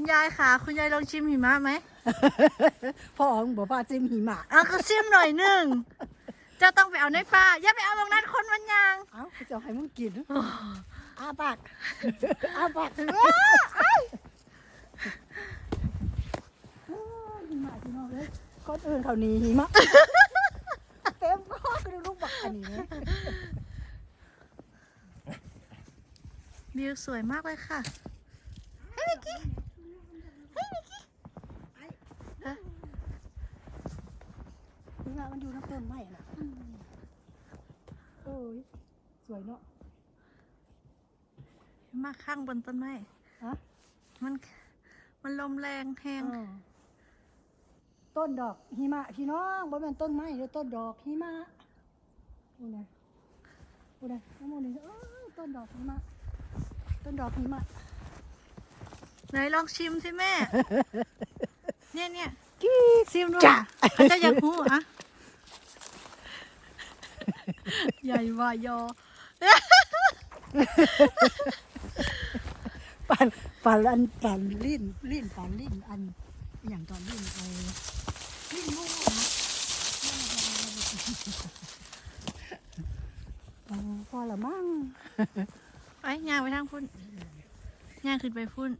คุณยายค่ะคุณยายลองชิมหิมะไหมพ่ออ๋องบอกว่าจิ้มหิมะเอาก็ชิมหน่อยหนึ่งเจ้าต้องไปเอาในป่าอย่าไปเอาตรงนั้นคนมันยางเอ้าจะเอาให้มึงกินอ้าปากอ้าปากโอ้ยหิมะพี่น้องเลยคนอื่นเขาหนีหิมะเต็มคอคือลูกบักอันนี้นะวิวสวยมากเลยค่ะเฮ้ยมิกกี้ ฮ้ยมิกกี้เอ๊ะมะมันอยู่น้ำต้นไม้น่ะโอ้ยสวยเนาะหิมะข้างบนต้นไม้ฮะมัน มันลมแรงแหงอ่าต้นดอกหิมะพี่น้องบ่แม่นต้นไม้เด้อต้นดอกหิมะโอ้นะโอ้นะน้ำมันนี่เอ้ยต้นดอกหิมะ ต้นดอกหิมะ ไหนลองชิมสิแม่ เนี่ยเนี่ยกี้ชิมดูจ้ะอาจจะอยากหูอะใหญ่ว่ายอปันปันอันปันลิ้นลิ้นปันลิ้นอันอหย่างตอนลิ้นไอ้ลิ้นงูนะอ๋อพอละมั้งไปย่างไปทางพุ่นย่างขึ้นไปพุ่น